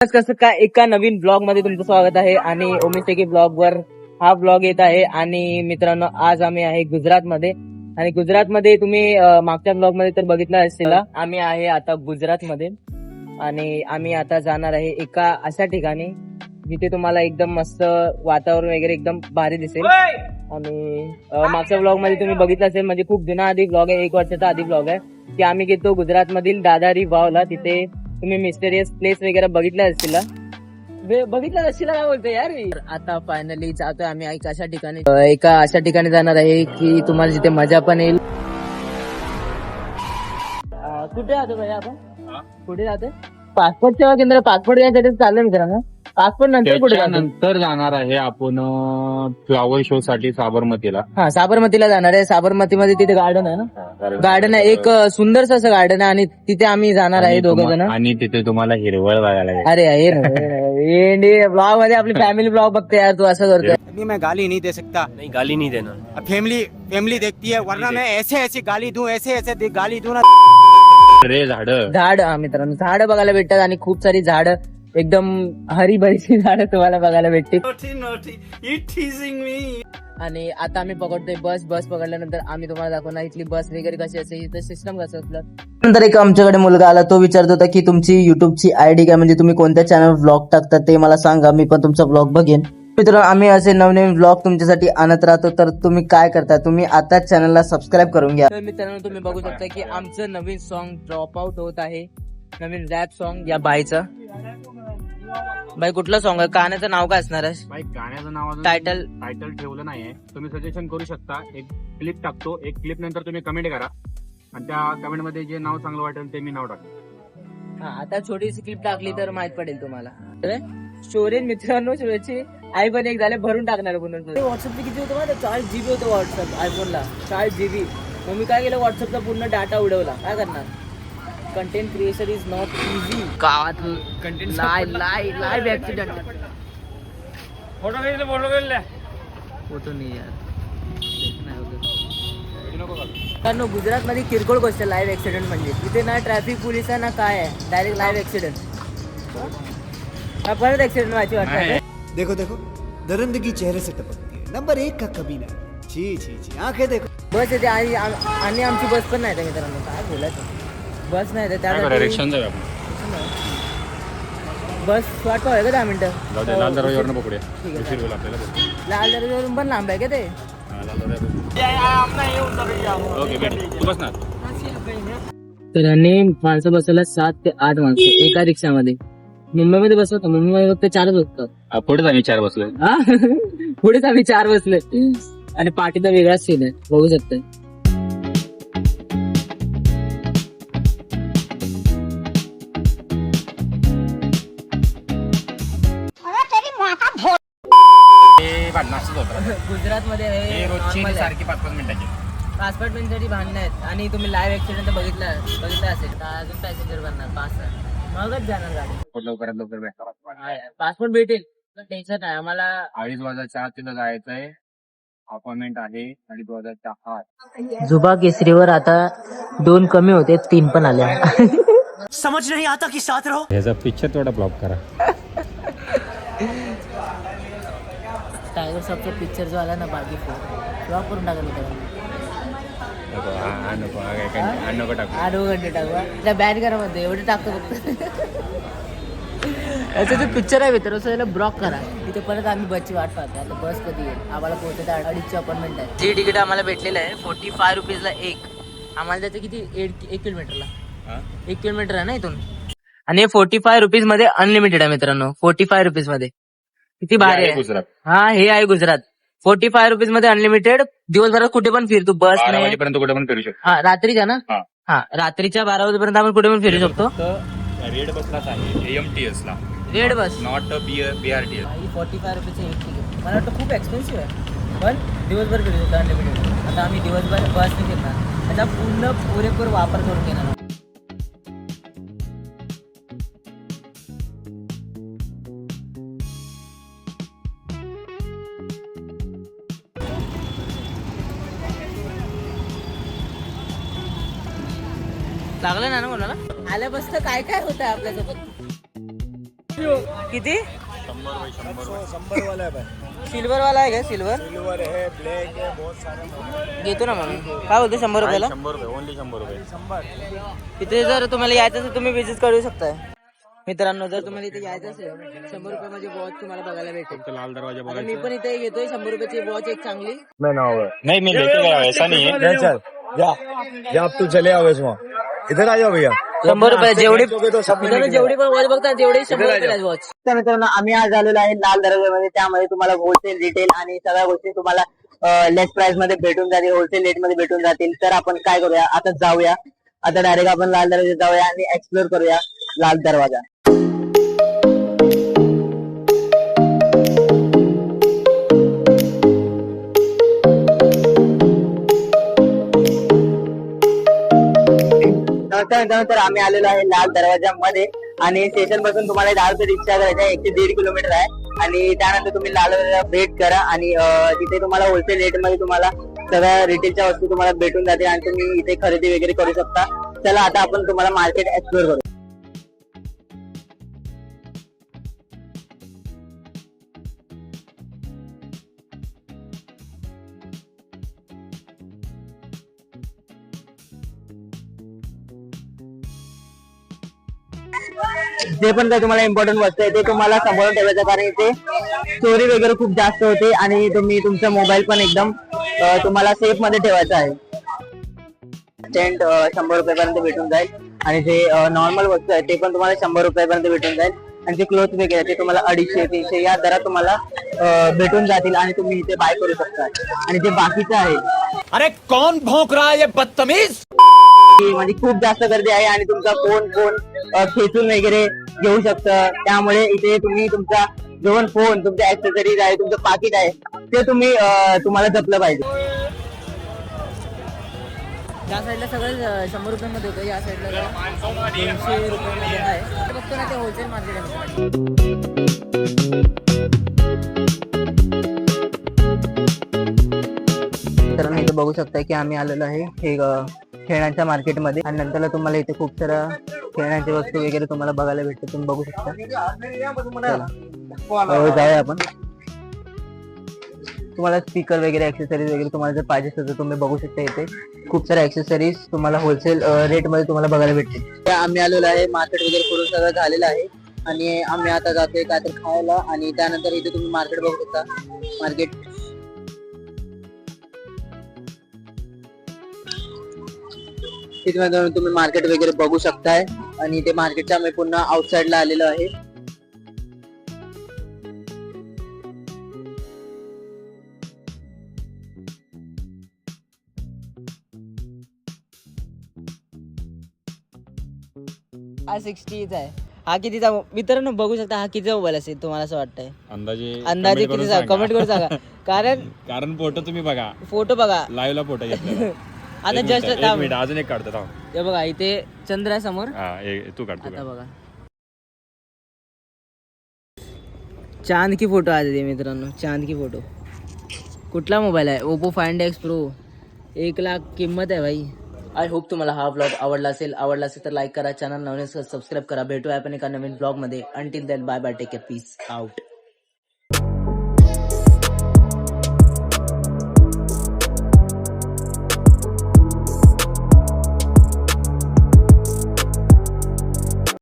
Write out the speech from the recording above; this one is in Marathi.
कसं काय एका नवीन ब्लॉगमध्ये तुमचं स्वागत आहे आणि ओमिस्टेकी ब्लॉग वर हा ब्लॉग येत आहे आणि मित्रांनो आज आम्ही आहे गुजरात मध्ये आणि गुजरात मध्ये तुम्ही मागच्या ब्लॉगमध्ये तर बघितलं असेल. आम्ही आहे आता गुजरात मध्ये आणि आम्ही आता जाणार आहे एका अशा ठिकाणी जिथे तुम्हाला एकदम मस्त वातावरण वगैरे एकदम भारी दिसेल. आणि मागच्या ब्लॉगमध्ये तुम्ही बघितलं असेल म्हणजे खूप जुना आधी ब्लॉग आहे एक वर्षाचा आधी ब्लॉग आहे की आम्ही गेलो गुजरात मधील दादारी वावला तिथे तुम्ही मिस्टेरियस प्लेस वगैरे बघितल्या असतील बघितलं असतील काय बोलतोय यार? आता फायनली जातोय आम्ही एका अशा ठिकाणी. एका अशा ठिकाणी जाणार आहे की तुम्हाला जिथे मजा पण येईल. कुठे जातो भैया आपण? कुठे जातोय? पासपोर्ट सेवा केंद्र पासपोर्ट घ्यायसाठी चाललंय मित्रांनो पासपोर्ट नंतर कुठे त्याच्यानंतर जाणार आहे आपण फ्लॉवर शो साठी साबरमतीला. हा साबरमतीला जाणार आहे. साबरमतीमध्ये तिथे गार्डन आहे ना? गार्डन आहे. एक सुंदरसं असं गार्डन आहे आणि तिथे आम्ही जाणार आहे दोघं जण. आणि तिथे तुम्हाला हिरवळ बघायला. अरे ये ब्लॉगमध्ये आपली फॅमिली ब्लॉग बघते यार तू असं करतोय. अभी मैं गाली नहीं दे सकता। नहीं गाली नहीं देना। फैमिली फैमिली देखती है वरना मैं ऐसे ऐसे गाली दूं ऐसे ऐसे दे- गाली दूं ना। रे झाड. झाड हा मित्रांनो झाड बघायला भेटतात आणि खूप सारी झाड एकदम हरीभरीची झाड तुम्हाला बघायला भेटतील. आणि आता आम्ही पकडतोय बस. बस पकडल्यानंतर आम्ही तुम्हाला दाखवणार इथली बस वगैरे कशी असते इथं सिस्टम कसं असलं. नंतर एक आमच्याकडे मुलगा आला तो विचारत होता की तुमची युट्यूबची आयडी काय? म्हणजे तुम्ही कोणत्या चॅनल ब्लॉग टाकता ते मला सांगा मी पण तुमचा ब्लॉग बघेन. मित्रांनो आम्ही असे नवनवीन ब्लॉग तुमच्यासाठी आणत राहतो तर तुम्ही काय करता? तुम्ही आताच चॅनलला सबस्क्राईब करून घ्या. तर मित्रांनो तुम्ही बघू शकता की आमचं नवीन सॉन्ग ड्रॉप आउट होत आहे. नवीन रॅप सॉन्ग या बाईचं. बाई कुठलं सॉन्ग आहे? गाण्याचं नाव काय असणार आहे? बाई गाण्याचं नाव अजून टायटल टायटल ठेवलं नाहीये. तुम्ही सजेशन करू शकता. एक क्लिप टाकतो. एक क्लिप नंतर तुम्ही कमेंट करा. आणि त्या कमेंटमध्ये जे नाव चांगलं वाटेल ते मी नाव टाकेन. हा आता छोटीशी क्लिप टाकली तर माहीत पडेल तुम्हाला. स्टोरेज मित्रांनो आई पण एक झाले भरून टाकणार पुन्हा. व्हॉट्सअपचे किती होतं माहिती चाळीस जीबी होतं व्हॉट्सअप आयफोनला चाळीस जीबी मग मी काय केलं? व्हॉट्सअपचा पूर्ण डाटा उडवला. काय करणार? Content creation is not easy गावात कंटेंट लाय लाय लाईव्ह ऍक्सिडेंट फोटो नाही यार. कारण गुजरात मध्ये किरकोळ गोष्ट लाईव्ह ऍक्सिडेंट म्हणजे. तिथे ना ट्रॅफिक पोलीस आहे ना काय आहे? डायरेक्ट लाईव्ह ऍक्सिडेंट परत ऍक्सिडेंट व्हायची वाटतं. देखो देखो. दरिंदगी चेहरे से टपकती है. नंबर एक का कबीना छी छी छी. आंखें देखो. बस येते आणि आमची बस पण नाही त्या मित्रांनो. काय बोलायचं? बस नाही तर त्यासाठी रिक्षान जाऊया आपण. बस वाट पाहूया का दहा मिनिटं? जाऊ दे लाल दरवाजावरनं पकडूया ठीक आहे. उशीर होईल आपल्याला लाल दरवाजावरून पण लांब आहे का ते? हा, लाल दरवाजा. ओके भेट. तू बस ना तर यांनी माणसं बसवला सात ते आठ माणसं एका रिक्षामध्ये. मुंबईमध्ये बसवतो मुंबईमध्ये फक्त चारच बसतात. हा, पुढेच आम्ही चार बसलोय. हा? पुढेच आम्ही चार बसले आणि पाठीचा वेगळाच सीन आहे बघू शकतोय. गुजरात मध्ये हे रोजची सारखी पाच पाच मिनिटाची भांडणं आहेत. आणि तुम्ही लाईव्ह ऍक्सिडेंट बघितलं बघितलं असेल तर अजून पॅसेंजर बनणार पाच मगच जाणार गाडी. लवकरात लवकर भेटा. पासपोर्ट भेटेल. टेन्शन नाही आम्हाला अडीच वाजाच्या आत तिथं जायचंय. अपॉइंटमेंट आहे अडीच वाजाच्या आत जुबा केसरीवर आता दोन कमी होते तीन पण आल्या. समझ नहीं आता कि साथ रहो. ह्याचा पिक्चर थोडा ब्लॉक करा. सबचा पिक्चर जो आला ना बागी फ्लॉप करून टाकत होता. आठ घंटे टाकवा त्या बॅन करा मध्ये एवढे टाकतो फक्त. याचा जो पिक्चर आहे मित्र याला ब्लॉक करा. तिथे परत आम्ही बसची वाट पाहतो आता बस कधी येईल? आम्हाला पोहोचायचं अड- अडीचची अपॉइंटमेंट आहे. जी तिकीट आम्हाला भेटलेलं आहे फोर्टी फाय रुपीजला एक. आम्हाला त्याचं किती? एक एक किलोमीटरला? एक किलोमीटर आहे ना इथून? आणि फोर्टी फाय रुपीजमध्ये अनलिमिटेड आहे मित्रांनो. फोर्टी फाय रुपीजमध्ये. किती भारी आहे गुजरात. हा हे आहे गुजरात. फोर्टी फाय रुपीजमध्ये अनलिमिटेड दिवसभरात कुठे पण फिर तू बस बारा नाही वाजेपर्यंत कुठे पण फिरू शकतो. हा रात्रीच्या ना? हा. हा रात्रीच्या बारा वाजेपर्यंत आपण कुठे पण फिरू शकतो. रेड बसलाच आहे एएमटीएस ला. Red bus not BRTS forty five एक तिकीट मला वाटतं खूप एक्सपेन्सिव्ह आहे पण दिवसभर फिरू शकतो अनलिमिटेड आता आम्ही दिवसभर बसने फिरणार. त्याचा पूर्ण पुरेपूर वापर करून घेणार. लागलं ना ना कोणाला आल्यापासून काय काय होतं आपल्यासोबत? किती? सिल्वर वाला आहे का सिल्वर? घेतो ना मग. काय बोलतो शंभर रुपयाला? शंभर रुपये ओनली शंभर रुपये. इथे जर तुम्हाला यायचं असेल तुम्ही विजिट करू शकताय. मित्रांनो जर तुम्हाला इथे यायचं असेल शंभर रुपये माझी वॉच तुम्हाला बघायला भेटेल लाल दरवाजा आता मी पण इथे घेतोय शंभर रुपयाची वॉच एक चांगली. नाही मी लेके गया ऐसा नहीं है नहीं चल. जा. जा अब तू चले आओ इसमें इधर आ जाओ भैया? शंभर रुपये जेवढी जेवढी पण वॉच बघता तेवढी शंभर रुपयाला वॉच. तर मित्रांनो आम्ही आज आलेलो आहे लाल दरवाजामध्ये त्यामध्ये तुम्हाला होलसेल रिटेल आणि सगळ्या गोष्टी तुम्हाला लेस प्राइसमध्ये भेटून जातील होलसेल रेटमध्ये भेटून जातील. तर आपण काय करूया? आता जाऊया. आता डायरेक्ट आपण लाल दरवाजा जाऊया आणि एक्सप्लोर करूया लाल दरवाजा. नमस्कार मित्रांनो तर आम्ही आलेलो आहे लाल दरवाजामध्ये आणि स्टेशनपासून तुम्हाला दहा रिक्षा करायचं आहे एकशे दीड किलोमीटर आहे. आणि त्यानंतर तुम्ही लाल भेट करा आणि तिथे तुम्हाला होलसेल रेटमध्ये तुम्हाला सगळ्या रिटेलच्या वस्तू तुम्हाला भेटून जातील आणि तुम्ही इथे खरेदी वगैरे करू शकता. चला आता आपण तुम्हाला मार्केट एक्सप्लोर करू. जे पण काही तुम्हाला इम्पॉर्टंट वस्तू आहे ते तुम्हाला सांभाळून ठेवायचं कारण इथे चोरी वगैरे खूप जास्त होते आणि तुम्ही तुमचा मोबाईल पण एकदम तुम्हाला सेफमध्ये ठेवायचा आहे. स्टँड शंभर रुपयापर्यंत भेटून जाईल. आणि जे नॉर्मल वस्तू आहे ते पण तुम्हाला शंभर रुपयापर्यंत भेटून जाईल. आणि जे क्लोथ वगैरे ते तुम्हाला अडीचशे तीनशे या दरात तुम्हाला भेटून जातील आणि तुम्ही इथे बाय करू शकता. आणि जे बाकीचं आहे अरे कौन भौंक रहा ये बदतमीज? म्हणजे खूप जास्त गर्दी आहे आणि तुमचा फोन फोन खेचून वगैरे घेऊ शकतं. त्यामुळे इथे तुम्ही तुमचा जो पण फोन तुमचे ऍक्सेसरीज आहे तुमचं पाकिट आहे ते तुम्ही तुम्हाला जपलं पाहिजे. या साईडला सगळं शंभर रुपयामध्ये होतं. या साईडला दोनशे रुपयामध्ये आहे. ना ते होलसेल मार्केट आहे तर इथे बघू शकता की आम्ही आलेलो आहे हे खेळण्यांच्या मार्केटमध्ये आणि नंतरला तुम्हाला इथे खूप साऱ्या खेळण्याची वस्तू वगैरे तुम्हाला बघायला भेटते तुम्ही बघू शकता. चला. अ, जाऊया आपण. तुम्हाला स्पीकर वगैरे ऍक्सेसरीज वगैरे तुम्हाला जर पाहिजे असेल तर तुम्ही बघू शकता इथे. खूप साऱ्या ऍक्सेसरीज तुम्हाला होलसेल रेटमध्ये तुम्हाला बघायला भेटतील. आम्ही आलेलो आहे मार्केट वगैरे करून सगळं झालेलं आहे. आणि आम्ही आता जातोय काहीतरी खायला आणि त्यानंतर इथे तुम्ही मार्केट बघू शकता. मार्केट तुम्ही मार्केट वगैरे बघू शकताय. आणि ते मार्केटच्या आम्ही पुन्हा आउटसाइडला आलेलो आहे. हा सिक्स्टीचा आहे. हा कितीचा मित्रांनो बघू शकता हा कितीचा मोबाईल असेल तुम्हाला असं वाटतंय. अंदाजे अंदाजे किती सांगा. कमेंट करून सांगा. कारण कारण फोटो तुम्ही बघा. फोटो बघा. लाईव्ह ला फोटो घेतला आता जस्ट एक मिनिट अजून एक काढतो थांब. हे बघा इथे चंद्र आहे समोर हा ए- तू काढ तू आता काढ. बघा. चांद की फोटो आले ते मित्रांनो चांद की फोटो. कुठला मोबाईल आहे? ओप्पो फाइंड एक्स प्रो एक लाख किंमत आहे भाई. आय होप तुम्हाला हा ब्लॉग आवडला असेल. आवडला असेल तर लाईक करा चॅनल नवीन सबस्क्राईब करा. भेटूया आपण एका नवीन ब्लॉगमध्ये. Until then bye bye take peace out